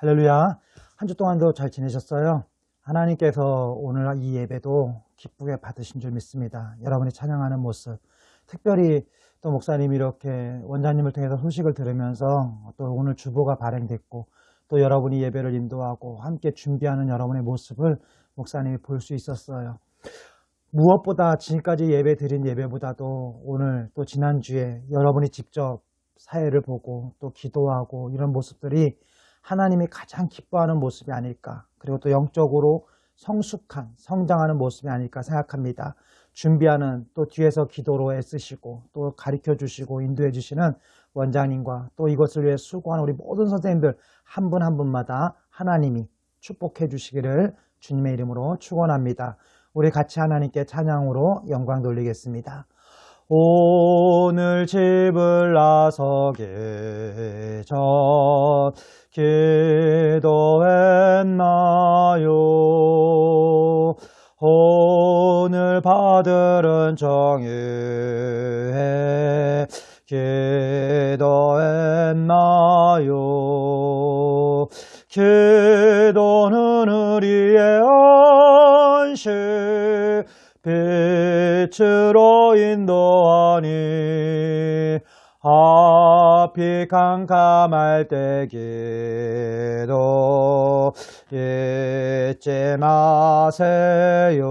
할렐루야. 한 주 동안도 잘 지내셨어요? 하나님께서 오늘 이 예배도 기쁘게 받으신 줄 믿습니다. 여러분이 찬양하는 모습, 특별히 또 목사님이 이렇게 원장님을 통해서 소식을 들으면서 또 오늘 주보가 발행됐고 또 여러분이 예배를 인도하고 함께 준비하는 여러분의 모습을 목사님이 볼 수 있었어요. 무엇보다 지금까지 예배 드린 예배보다도 오늘 또 지난주에 여러분이 직접 사회를 보고 또 기도하고 이런 모습들이 하나님이 가장 기뻐하는 모습이 아닐까. 그리고 또 영적으로 성숙한, 성장하는 모습이 아닐까 생각합니다. 준비하는 또 뒤에서 기도로 애쓰시고 또 가르쳐 주시고 인도해 주시는 원장님과 또 이것을 위해 수고하는 우리 모든 선생님들 한분한 분마다 하나님이 축복해 주시기를 주님의 이름으로 축원합니다. 우리 같이 하나님께 찬양으로 영광 돌리겠습니다. 오늘 집을 나서게 전 기도했나요? 오늘 받들은 정의에 기도했나요? 기도는 우리의 빛으로 인도하니 앞이 캄캄할 때 기도 잊지 마세요.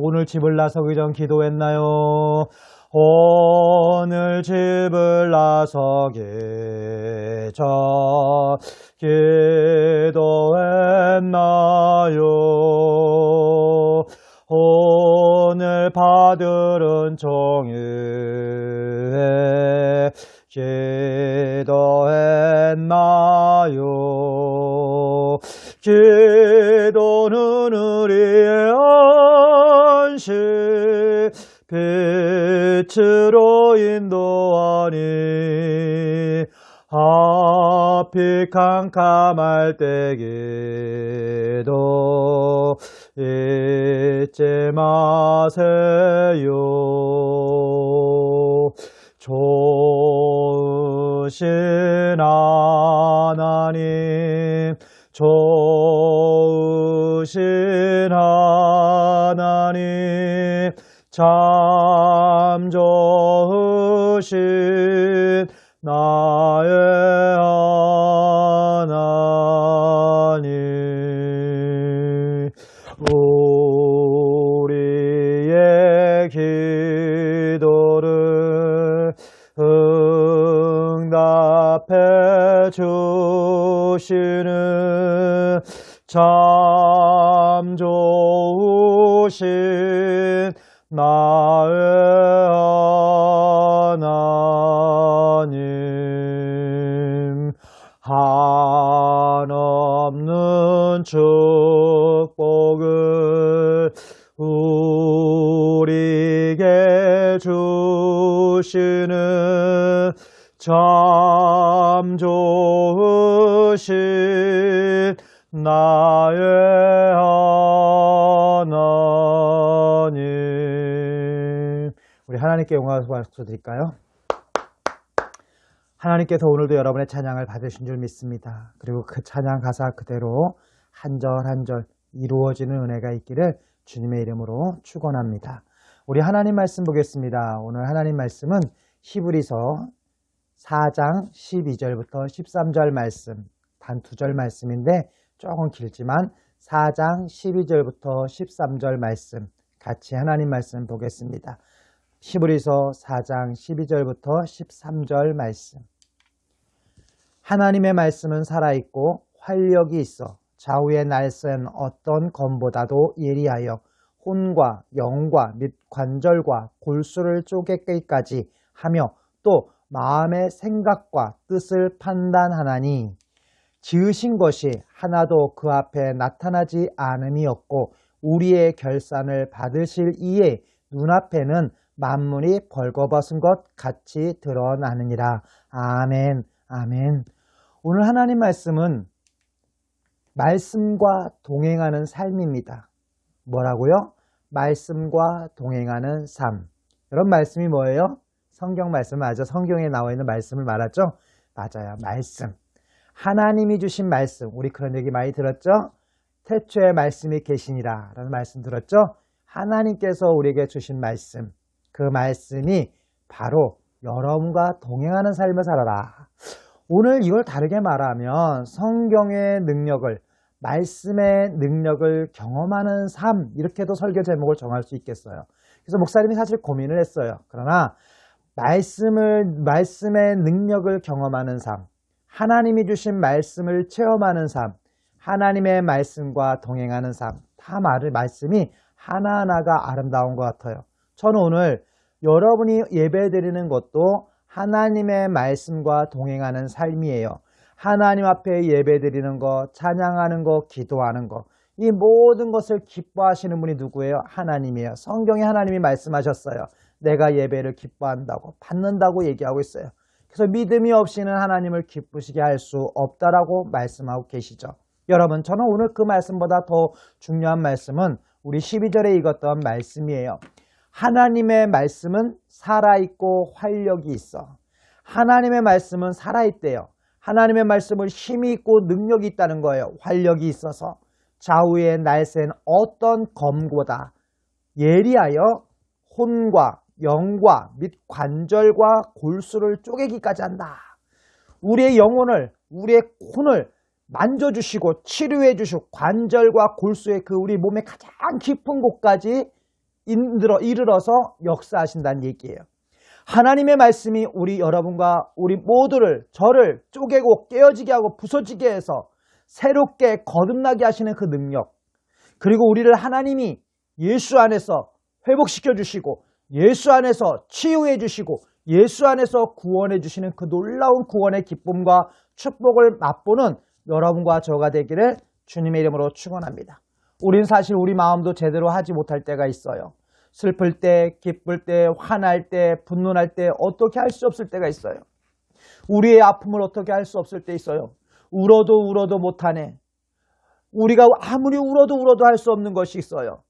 오늘 집을 나서기 전 기도했나요? 오늘 집을 나서기 전 기도했나요? 오늘 받들은 종유에 기도했나요? 기도는 우리의 안식 빛으로 인도하니 앞이 캄캄할 때 기도 잊지 마세요. 좋으신 하나님, 좋으신 하나님, 참 좋으신 나의 응답해 주시는 참 좋으신 나 좋으신 나의 하나님 우리 하나님께 영광을 박수 드릴까요? 하나님께서 오늘도 여러분의 찬양을 받으신 줄 믿습니다. 그리고 그 찬양 가사 그대로 한 절 한 절 이루어지는 은혜가 있기를 주님의 이름으로 축원합니다. 우리 하나님 말씀 보겠습니다. 오늘 하나님 말씀은 히브리서 4장 12절부터 13절 말씀, 단 두 절 말씀인데 조금 길지만 4장 12절부터 13절 말씀 같이 하나님 말씀 보겠습니다. 히브리서 4장 12절부터 13절 말씀. 하나님의 말씀은 살아있고 활력이 있어 좌우에 날쌘 어떤 검보다도 예리하여 혼과 영과 및 관절과 골수를 쪼개기까지 하며 또 마음의 생각과 뜻을 판단하나니 지으신 것이 하나도 그 앞에 나타나지 않음이었고 우리의 결산을 받으실 이에 눈앞에는 만물이 벌거벗은 것 같이 드러나느니라. 아멘, 아멘. 오늘 하나님 말씀은 말씀과 동행하는 삶입니다. 뭐라고요? 말씀과 동행하는 삶. 이런 말씀이 뭐예요? 성경 말씀 맞아. 성경에 나와 있는 말씀을 말하죠? 맞아요. 말씀. 하나님이 주신 말씀, 우리 그런 얘기 많이 들었죠? 태초에 말씀이 계시니라 라는 말씀 들었죠? 하나님께서 우리에게 주신 말씀, 그 말씀이 바로 여러분과 동행하는 삶을 살아라. 오늘 이걸 다르게 말하면 성경의 능력을, 말씀의 능력을 경험하는 삶, 이렇게도 설교 제목을 정할 수 있겠어요. 그래서 목사님이 사실 고민을 했어요. 그러나 말씀을, 말씀의 능력을 경험하는 삶, 하나님이 주신 말씀을 체험하는 삶, 하나님의 말씀과 동행하는 삶, 다 말을, 말씀이 하나하나가 아름다운 것 같아요. 저는 오늘 여러분이 예배 드리는 것도 하나님의 말씀과 동행하는 삶이에요. 하나님 앞에 예배 드리는 거, 찬양하는 거, 기도하는 거, 이 모든 것을 기뻐하시는 분이 누구예요? 하나님이에요. 성경에 하나님이 말씀하셨어요. 내가 예배를 기뻐한다고, 받는다고 얘기하고 있어요. 그래서 믿음이 없이는 하나님을 기쁘시게 할 수 없다라고 말씀하고 계시죠. 여러분, 저는 오늘 그 말씀보다 더 중요한 말씀은 우리 12절에 읽었던 말씀이에요. 하나님의 말씀은 살아있고 활력이 있어. 하나님의 말씀은 살아있대요. 하나님의 말씀은 힘이 있고 능력이 있다는 거예요. 활력이 있어서 좌우의 날쌘 어떤 검보다 예리하여 혼과 영과 및 관절과 골수를 쪼개기까지 한다. 우리의 영혼을 우리의 혼을 만져주시고 치료해 주시고 관절과 골수의 그 우리 몸의 가장 깊은 곳까지 인들어, 이르러서 역사하신다는 얘기예요. 하나님의 말씀이 우리 여러분과 우리 모두를 저를 쪼개고 깨어지게 하고 부서지게 해서 새롭게 거듭나게 하시는 그 능력 그리고 우리를 하나님이 예수 안에서 회복시켜 주시고 예수 안에서 치유해 주시고 예수 안에서 구원해 주시는 그 놀라운 구원의 기쁨과 축복을 맛보는 여러분과 저가 되기를 주님의 이름으로 축원합니다. 우린 사실 우리 마음도 제대로 하지 못할 때가 있어요. 슬플 때, 기쁠 때, 화날 때, 분노할 때 어떻게 할 수 없을 때가 있어요. 우리의 아픔을 어떻게 할 수 없을 때 있어요. 울어도 울어도 못하네. 우리가 아무리 울어도 울어도 할 수 없는 것이 있어요.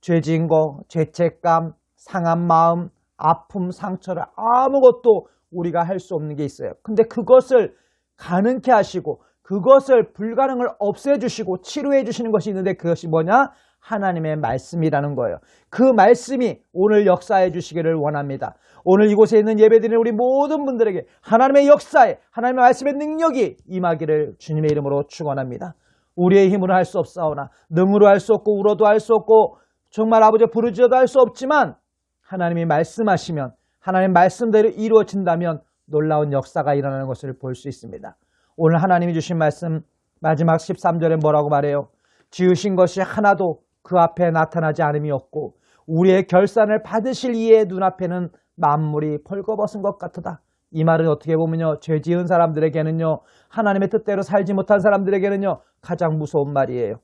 죄진 거, 죄책감, 상한 마음, 아픔, 상처를 아무것도 우리가 할 수 없는 게 있어요. 근데 그것을 가능케 하시고 그것을 불가능을 없애 주시고 치료해 주시는 것이 있는데 그것이 뭐냐? 하나님의 말씀이라는 거예요. 그 말씀이 오늘 역사해 주시기를 원합니다. 오늘 이곳에 있는 예배드리는 우리 모든 분들에게 하나님의 역사에 하나님의 말씀의 능력이 임하기를 주님의 이름으로 축원합니다. 우리의 힘으로 할 수 없사오나 능으로 할 수 없고 울어도 할 수 없고 정말 아버지 부르짖어도 할 수 없지만 하나님이 말씀하시면 하나님 말씀대로 이루어진다면 놀라운 역사가 일어나는 것을 볼 수 있습니다. 오늘 하나님이 주신 말씀 마지막 13절에 뭐라고 말해요? 지으신 것이 하나도 그 앞에 나타나지 않음이 없고 우리의 결산을 받으실 이의 눈앞에는 만물이 벌거벗은 것 같다. 이 말은 어떻게 보면요. 죄 지은 사람들에게는요. 하나님의 뜻대로 살지 못한 사람들에게는요. 가장 무서운 말이에요.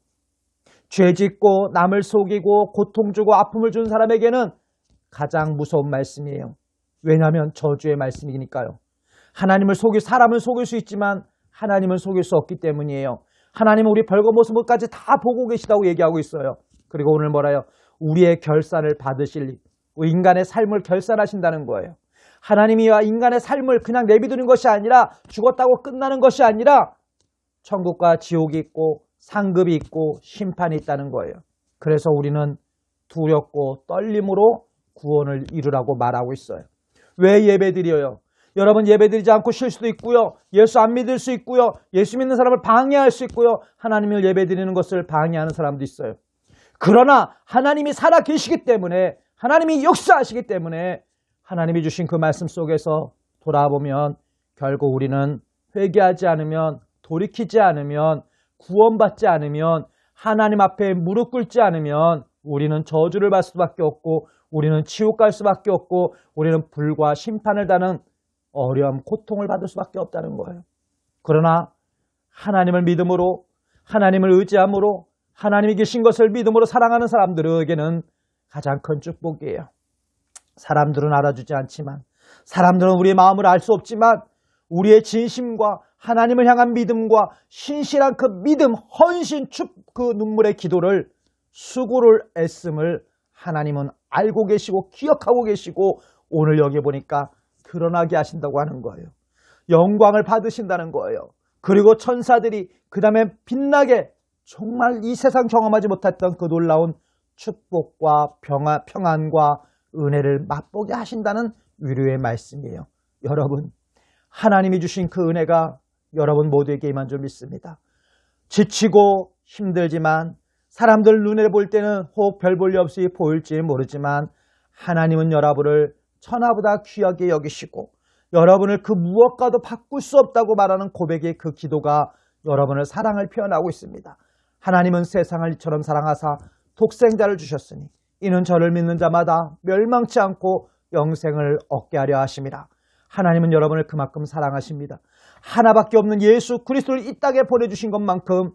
죄 짓고 남을 속이고 고통 주고 아픔을 준 사람에게는 가장 무서운 말씀이에요. 왜냐하면 저주의 말씀이니까요. 하나님을 속일 사람을 속일 수 있지만 하나님을 속일 수 없기 때문이에요. 하나님은 우리 벌거벗음까지 다 보고 계시다고 얘기하고 있어요. 그리고 오늘 뭐라요? 우리의 결산을 받으실 인간의 삶을 결산하신다는 거예요. 하나님이와 인간의 삶을 그냥 내비두는 것이 아니라 죽었다고 끝나는 것이 아니라 천국과 지옥이 있고 상급이 있고 심판이 있다는 거예요. 그래서 우리는 두렵고 떨림으로 구원을 이루라고 말하고 있어요. 왜 예배 드려요? 여러분 예배 드리지 않고 쉴 수도 있고요. 예수 안 믿을 수 있고요. 예수 믿는 사람을 방해할 수 있고요. 하나님을 예배 드리는 것을 방해하는 사람도 있어요. 그러나 하나님이 살아 계시기 때문에 하나님이 역사하시기 때문에 하나님이 주신 그 말씀 속에서 돌아보면 결국 우리는 회개하지 않으면 돌이키지 않으면 구원받지 않으면 하나님 앞에 무릎 꿇지 않으면 우리는 저주를 받을 수밖에 없고 우리는 지옥 갈 수밖에 없고 우리는 불과 심판을 다는 어려움, 고통을 받을 수밖에 없다는 거예요. 그러나 하나님을 믿음으로 하나님을 의지함으로 하나님이 계신 것을 믿음으로 사랑하는 사람들에게는 가장 큰 축복이에요. 사람들은 알아주지 않지만 사람들은 우리의 마음을 알 수 없지만 우리의 진심과 하나님을 향한 믿음과 신실한 그 믿음, 헌신, 축, 그 눈물의 기도를 수고를 애씀을 하나님은 알고 계시고 기억하고 계시고 오늘 여기 보니까 드러나게 하신다고 하는 거예요. 영광을 받으신다는 거예요. 그리고 천사들이 그 다음에 빛나게 정말 이 세상 경험하지 못했던 그 놀라운 축복과 평화, 평안과 은혜를 맛보게 하신다는 위로의 말씀이에요. 여러분, 하나님이 주신 그 은혜가 여러분 모두에게 임한 줄 믿습니다. 지치고 힘들지만 사람들 눈에 볼 때는 혹 별 볼 일 없이 보일지 모르지만 하나님은 여러분을 천하보다 귀하게 여기시고 여러분을 그 무엇과도 바꿀 수 없다고 말하는 고백의 그 기도가 여러분을 사랑을 표현하고 있습니다. 하나님은 세상을 이처럼 사랑하사 독생자를 주셨으니 이는 저를 믿는 자마다 멸망치 않고 영생을 얻게 하려 하심이라. 하나님은 여러분을 그만큼 사랑하십니다. 하나밖에 없는 예수 그리스도를 이 땅에 보내주신 것만큼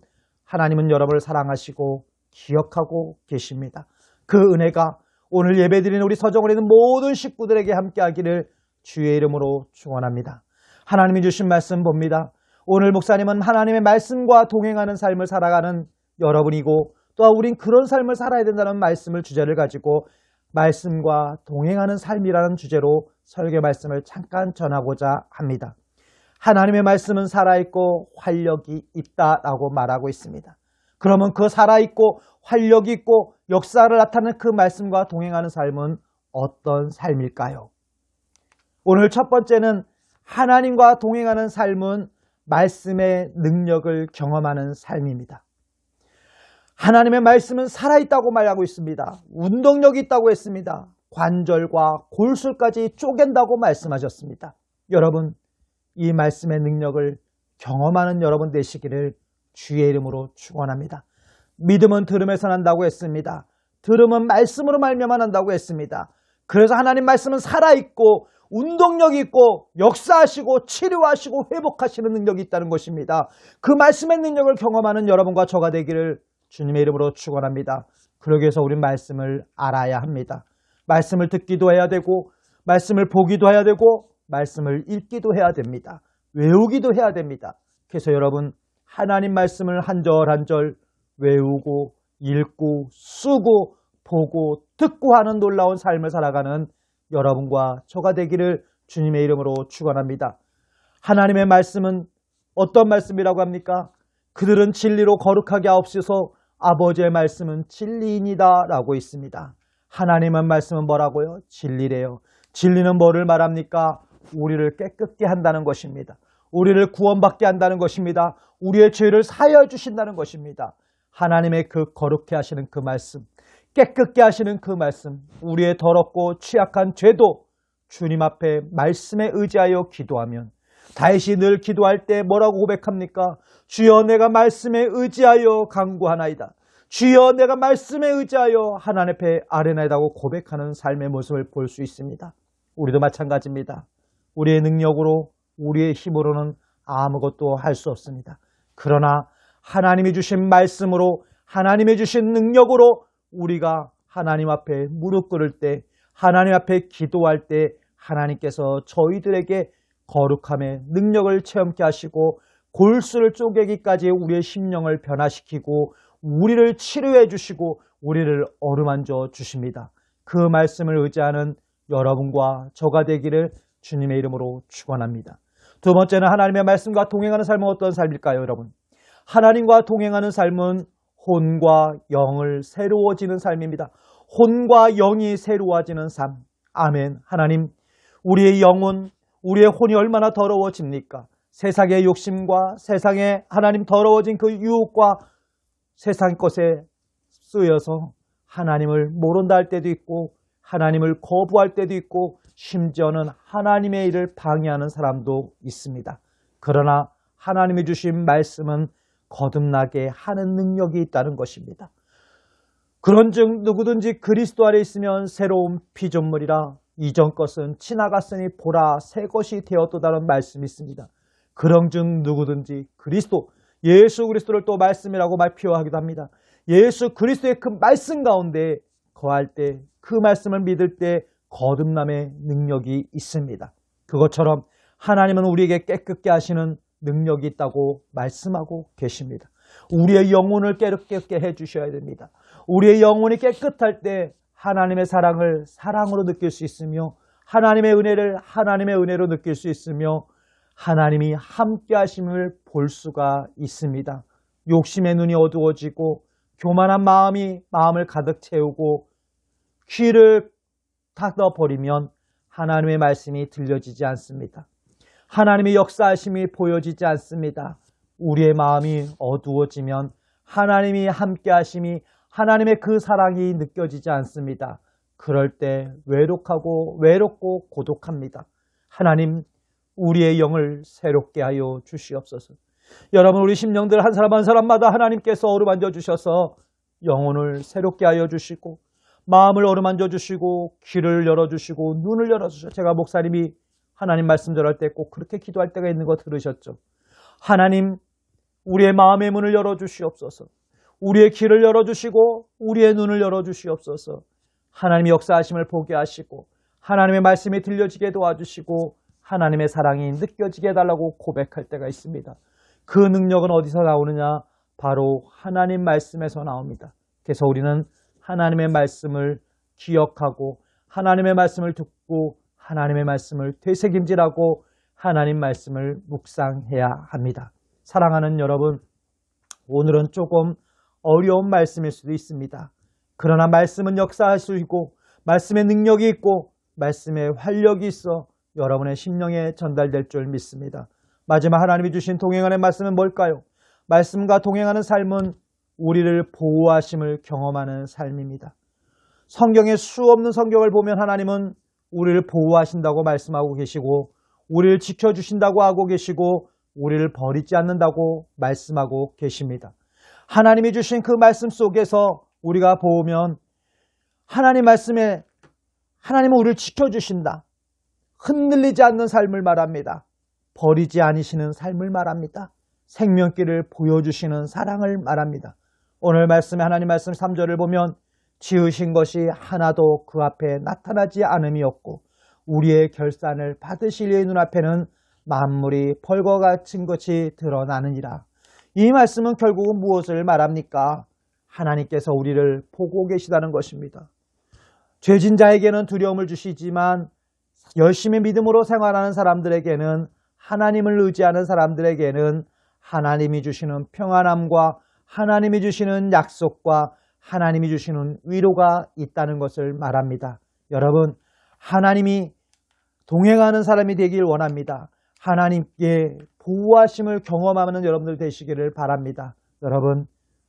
하나님은 여러분을 사랑하시고 기억하고 계십니다. 그 은혜가 오늘 예배드리는 우리 서정원에 있는 모든 식구들에게 함께하기를 주의 이름으로 축원합니다. 하나님이 주신 말씀 봅니다. 오늘 목사님은 하나님의 말씀과 동행하는 삶을 살아가는 여러분이고 또한 우린 그런 삶을 살아야 된다는 말씀을 주제를 가지고 말씀과 동행하는 삶이라는 주제로 설교 말씀을 잠깐 전하고자 합니다. 하나님의 말씀은 살아있고 활력이 있다라고 말하고 있습니다. 그러면 그 살아있고 활력이 있고 역사를 나타내는 그 말씀과 동행하는 삶은 어떤 삶일까요? 오늘 첫 번째는 하나님과 동행하는 삶은 말씀의 능력을 경험하는 삶입니다. 하나님의 말씀은 살아있다고 말하고 있습니다. 운동력이 있다고 했습니다. 관절과 골술까지 쪼갠다고 말씀하셨습니다. 여러분, 이 말씀의 능력을 경험하는 여러분 되시기를 주의 이름으로 축원합니다. 믿음은 들음에서 난다고 했습니다. 들음은 말씀으로 말미암아 난다고 했습니다. 그래서 하나님 말씀은 살아 있고 운동력이 있고 역사하시고 치료하시고 회복하시는 능력이 있다는 것입니다. 그 말씀의 능력을 경험하는 여러분과 저가 되기를 주님의 이름으로 축원합니다. 그러기 위해서 우린 말씀을 알아야 합니다. 말씀을 듣기도 해야 되고 말씀을 보기도 해야 되고 말씀을 읽기도 해야 됩니다. 외우기도 해야 됩니다. 그래서 여러분 하나님 말씀을 한 절 한 절 외우고 읽고 쓰고 보고 듣고 하는 놀라운 삶을 살아가는 여러분과 저가 되기를 주님의 이름으로 축원합니다. 하나님의 말씀은 어떤 말씀이라고 합니까? 그들은 진리로 거룩하게 하옵소서 아버지의 말씀은 진리인이다 라고 있습니다. 하나님의 말씀은 뭐라고요? 진리래요. 진리는 뭐를 말합니까? 우리를 깨끗게 한다는 것입니다. 우리를 구원받게 한다는 것입니다. 우리의 죄를 사하여 주신다는 것입니다. 하나님의 그 거룩해 하시는 그 말씀, 깨끗게 하시는 그 말씀, 우리의 더럽고 취약한 죄도 주님 앞에 말씀에 의지하여 기도하면 다윗이 늘 기도할 때 뭐라고 고백합니까? 주여 내가 말씀에 의지하여 강구하나이다. 주여 내가 말씀에 의지하여 하나님 앞에 아뢰나이다고 고백하는 삶의 모습을 볼 수 있습니다. 우리도 마찬가지입니다. 우리의 능력으로 우리의 힘으로는 아무것도 할 수 없습니다. 그러나 하나님이 주신 말씀으로 하나님이 주신 능력으로 우리가 하나님 앞에 무릎 꿇을 때 하나님 앞에 기도할 때 하나님께서 저희들에게 거룩함의 능력을 체험케 하시고 골수를 쪼개기까지 우리의 심령을 변화시키고 우리를 치료해 주시고 우리를 어루만져 주십니다. 그 말씀을 의지하는 여러분과 저가 되기를 주님의 이름으로 축원합니다. 두 번째는 하나님의 말씀과 동행하는 삶은 어떤 삶일까요, 여러분? 하나님과 동행하는 삶은 혼과 영을 새로워지는 삶입니다. 혼과 영이 새로워지는 삶. 아멘. 하나님, 우리의 영혼, 우리의 혼이 얼마나 더러워집니까? 세상의 욕심과 세상의 하나님 더러워진 그 유혹과 세상 것에 쓰여서 하나님을 모른다 할 때도 있고 하나님을 거부할 때도 있고 심지어는 하나님의 일을 방해하는 사람도 있습니다. 그러나 하나님이 주신 말씀은 거듭나게 하는 능력이 있다는 것입니다. 그런즉 누구든지 그리스도 안에 있으면 새로운 피조물이라 이전 것은 지나갔으니 보라 새 것이 되었도다는 말씀이 있습니다. 그런즉 누구든지 그리스도 예수 그리스도를 또 말씀이라고 말 표하기도 합니다. 예수 그리스도의 그 말씀 가운데 거할 때 그 말씀을 믿을 때 거듭남의 능력이 있습니다. 그것처럼 하나님은 우리에게 깨끗게 하시는 능력이 있다고 말씀하고 계십니다. 우리의 영혼을 깨끗게 해주셔야 됩니다. 우리의 영혼이 깨끗할 때 하나님의 사랑을 사랑으로 느낄 수 있으며 하나님의 은혜를 하나님의 은혜로 느낄 수 있으며 하나님이 함께 하심을 볼 수가 있습니다. 욕심의 눈이 어두워지고 교만한 마음이 마음을 가득 채우고 귀를 닫아버리면 하나님의 말씀이 들려지지 않습니다. 하나님의 역사하심이 보여지지 않습니다. 우리의 마음이 어두워지면 하나님이 함께 하심이 하나님의 그 사랑이 느껴지지 않습니다. 그럴 때 외롭하고 외롭고 고독합니다. 하나님 우리의 영을 새롭게 하여 주시옵소서. 여러분 우리 심령들 한 사람 한 사람마다 하나님께서 어루만져 주셔서 영혼을 새롭게 하여 주시고 마음을 어루만져 주시고 귀를 열어 주시고 눈을 열어 주셔. 제가 목사님이 하나님 말씀 전할 때 꼭 그렇게 기도할 때가 있는 거 들으셨죠? 하나님 우리의 마음의 문을 열어 주시옵소서. 우리의 귀를 열어 주시고 우리의 눈을 열어 주시옵소서. 하나님의 역사하심을 보게 하시고 하나님의 말씀이 들려지게 도와주시고 하나님의 사랑이 느껴지게 해달라고 고백할 때가 있습니다. 그 능력은 어디서 나오느냐? 바로 하나님 말씀에서 나옵니다. 그래서 우리는 하나님의 말씀을 기억하고 하나님의 말씀을 듣고 하나님의 말씀을 되새김질하고 하나님 말씀을 묵상해야 합니다. 사랑하는 여러분, 오늘은 조금 어려운 말씀일 수도 있습니다. 그러나 말씀은 역사할 수 있고 말씀의 능력이 있고 말씀의 활력이 있어 여러분의 심령에 전달될 줄 믿습니다. 마지막 하나님이 주신 동행하는 말씀은 뭘까요? 말씀과 동행하는 삶은 우리를 보호하심을 경험하는 삶입니다. 성경에 수 없는 성경을 보면 하나님은 우리를 보호하신다고 말씀하고 계시고 우리를 지켜주신다고 하고 계시고 우리를 버리지 않는다고 말씀하고 계십니다. 하나님이 주신 그 말씀 속에서 우리가 보면 하나님 말씀에 하나님은 우리를 지켜주신다. 흔들리지 않는 삶을 말합니다. 버리지 않으시는 삶을 말합니다. 생명길을 보여주시는 사랑을 말합니다. 오늘 말씀에 하나님 말씀 3절을 보면 지으신 것이 하나도 그 앞에 나타나지 않음이었고 우리의 결산을 받으실 이의 눈앞에는 만물이 벌과 같은 것이 드러나느니라. 이 말씀은 결국은 무엇을 말합니까? 하나님께서 우리를 보고 계시다는 것입니다. 죄진 자에게는 두려움을 주시지만 열심히 믿음으로 생활하는 사람들에게는 하나님을 의지하는 사람들에게는 하나님이 주시는 평안함과 하나님이 주시는 약속과 하나님이 주시는 위로가 있다는 것을 말합니다. 여러분, 하나님이 동행하는 사람이 되길 원합니다. 하나님께 보호하심을 경험하는 여러분들 되시기를 바랍니다. 여러분,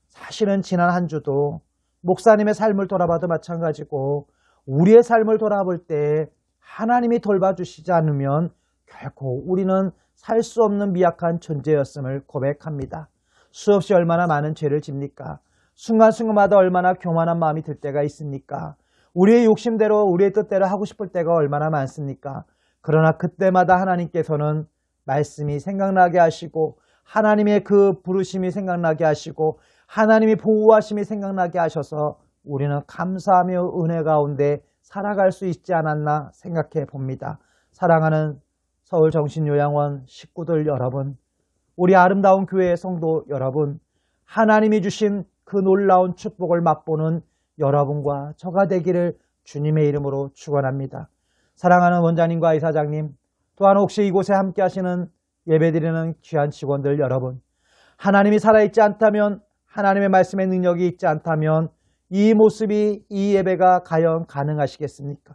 사실은 지난 한 주도 목사님의 삶을 돌아봐도 마찬가지고 우리의 삶을 돌아볼 때 하나님이 돌봐주시지 않으면 결코 우리는 살 수 없는 미약한 존재였음을 고백합니다. 수없이 얼마나 많은 죄를 집니까? 순간순간마다 얼마나 교만한 마음이 들 때가 있습니까? 우리의 욕심대로 우리의 뜻대로 하고 싶을 때가 얼마나 많습니까? 그러나 그때마다 하나님께서는 말씀이 생각나게 하시고 하나님의 그 부르심이 생각나게 하시고 하나님이 보호하심이 생각나게 하셔서 우리는 감사하며 은혜 가운데 살아갈 수 있지 않았나 생각해 봅니다. 사랑하는 서울정신요양원 식구들 여러분, 우리 아름다운 교회의 성도 여러분, 하나님이 주신 그 놀라운 축복을 맛보는 여러분과 저가 되기를 주님의 이름으로 축원합니다. 사랑하는 원장님과 이사장님, 또한 혹시 이곳에 함께 하시는 예배드리는 귀한 직원들 여러분, 하나님이 살아있지 않다면, 하나님의 말씀의 능력이 있지 않다면, 이 모습이 이 예배가 과연 가능하시겠습니까?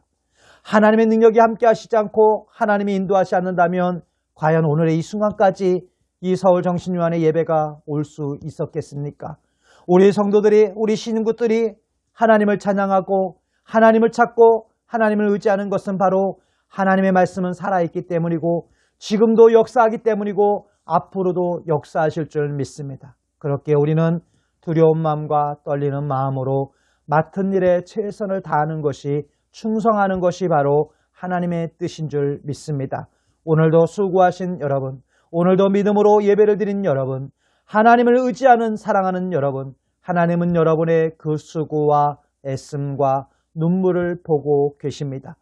하나님의 능력이 함께 하시지 않고 하나님이 인도하지 않는다면 과연 오늘의 이 순간까지 이 서울 정신요한의 예배가 올 수 있었겠습니까? 우리 성도들이 우리 신인구들이 하나님을 찬양하고 하나님을 찾고 하나님을 의지하는 것은 바로 하나님의 말씀은 살아있기 때문이고 지금도 역사하기 때문이고 앞으로도 역사하실 줄 믿습니다. 그렇게 우리는 두려운 마음과 떨리는 마음으로 맡은 일에 최선을 다하는 것이 충성하는 것이 바로 하나님의 뜻인 줄 믿습니다. 오늘도 수고하신 여러분, 오늘도 믿음으로 예배를 드린 여러분, 하나님을 의지하는 사랑하는 여러분, 하나님은 여러분의 그 수고와 애씀과 눈물을 보고 계십니다.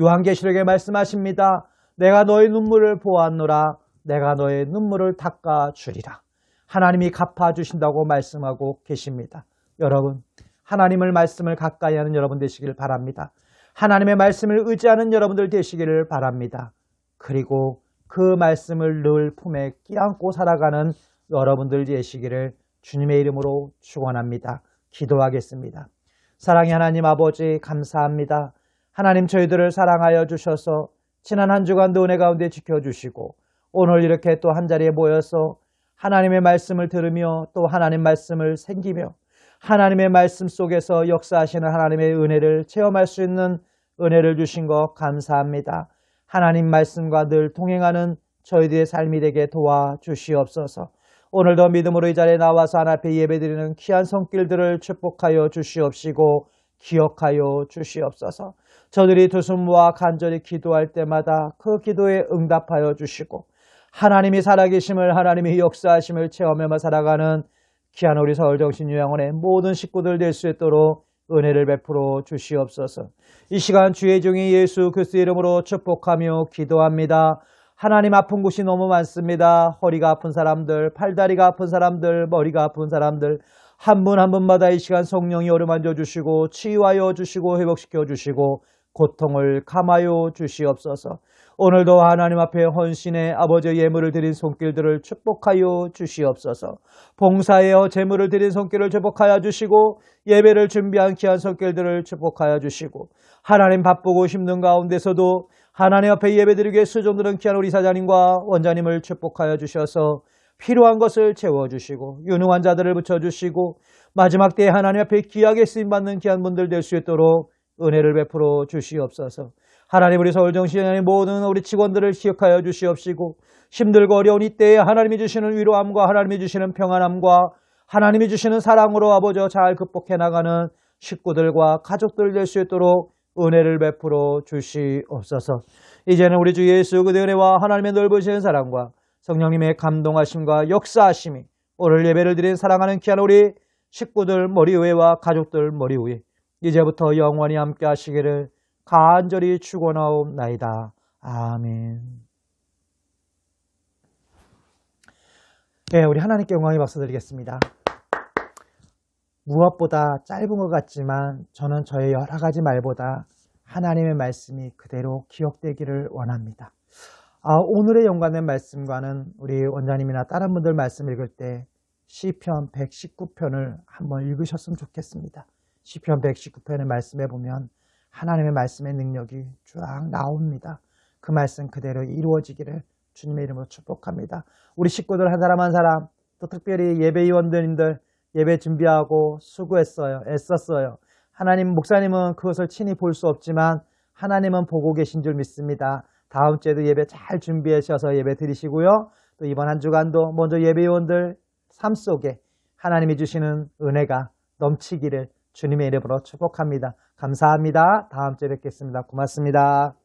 요한계시록에 말씀하십니다. 내가 너의 눈물을 보았노라. 내가 너의 눈물을 닦아 주리라. 하나님이 갚아 주신다고 말씀하고 계십니다. 여러분, 하나님을 말씀을 가까이 하는 여러분 되시기를 바랍니다. 하나님의 말씀을 의지하는 여러분들 되시기를 바랍니다. 그리고 그 말씀을 늘 품에 끼안고 살아가는 여러분들 되시기를 주님의 이름으로 축원합니다. 기도하겠습니다. 사랑의 하나님 아버지 감사합니다. 하나님 저희들을 사랑하여 주셔서 지난 한 주간도 은혜 가운데 지켜주시고 오늘 이렇게 또 한 자리에 모여서 하나님의 말씀을 들으며 또 하나님 말씀을 생기며 하나님의 말씀 속에서 역사하시는 하나님의 은혜를 체험할 수 있는 은혜를 주신 것 감사합니다. 하나님 말씀과 늘 동행하는 저희들의 삶이 되게 도와주시옵소서. 오늘도 믿음으로 이 자리에 나와서 하나 앞에 예배드리는 귀한 손길들을 축복하여 주시옵시고 기억하여 주시옵소서. 저들이 두 손 모아 간절히 기도할 때마다 그 기도에 응답하여 주시고 하나님이 살아계심을 하나님이 역사하심을 체험하며 살아가는 귀한 우리 서울정신요양원의 모든 식구들 될 수 있도록 은혜를 베풀어 주시옵소서. 이 시간 주의 종이 예수 그리스도 이름으로 축복하며 기도합니다. 하나님 아픈 곳이 너무 많습니다. 허리가 아픈 사람들, 팔다리가 아픈 사람들, 머리가 아픈 사람들 한 분 한 분마다 이 시간 성령이 어루만져 주시고 치유하여 주시고 회복시켜 주시고 고통을 감하여 주시옵소서. 오늘도 하나님 앞에 헌신의 아버지의 예물을 드린 손길들을 축복하여 주시옵소서. 봉사하여 제물을 드린 손길을 축복하여 주시고 예배를 준비한 귀한 손길들을 축복하여 주시고 하나님 바쁘고 힘든 가운데서도 하나님 앞에 예배드리기에 수종드는 귀한 우리 사장님과 원장님을 축복하여 주셔서 필요한 것을 채워주시고 유능한 자들을 붙여주시고 마지막 때에 하나님 앞에 귀하게 쓰임받는 귀한 분들 될 수 있도록 은혜를 베풀어 주시옵소서. 하나님 우리 서울정신의 모든 우리 직원들을 기억하여 주시옵시고 힘들고 어려운 이때에 하나님이 주시는 위로함과 하나님이 주시는 평안함과 하나님이 주시는 사랑으로 아버지 잘 극복해 나가는 식구들과 가족들 될 수 있도록 은혜를 베풀어 주시옵소서. 이제는 우리 주 예수 그대 은혜와 하나님의 넓으신 사랑과 성령님의 감동하심과 역사하심이 오늘 예배를 드린 사랑하는 귀한 우리 식구들 머리 위에와 가족들 머리 위에 이제부터 영원히 함께 하시기를 간절히 축원하옵나이다. 아멘. 네, 우리 하나님께 영광의 박수 드리겠습니다. 무엇보다 짧은 것 같지만 저는 저의 여러 가지 말보다 하나님의 말씀이 그대로 기억되기를 원합니다. 아, 오늘의 연관된 말씀과는 우리 원장님이나 다른 분들 말씀 읽을 때 시편 119편을 한번 읽으셨으면 좋겠습니다. 시편 119편의 말씀에 보면 하나님의 말씀의 능력이 쫙 나옵니다. 그 말씀 그대로 이루어지기를 주님의 이름으로 축복합니다. 우리 식구들 한 사람 한 사람 또 특별히 예배위원들님들 예배 준비하고 수고했어요. 애썼어요. 하나님 목사님은 그것을 친히 볼 수 없지만 하나님은 보고 계신 줄 믿습니다. 다음 주에도 예배 잘 준비하셔서 예배 드리시고요. 또 이번 한 주간도 먼저 예배위원들 삶 속에 하나님이 주시는 은혜가 넘치기를 주님의 이름으로 축복합니다. 감사합니다. 다음 주에 뵙겠습니다. 고맙습니다.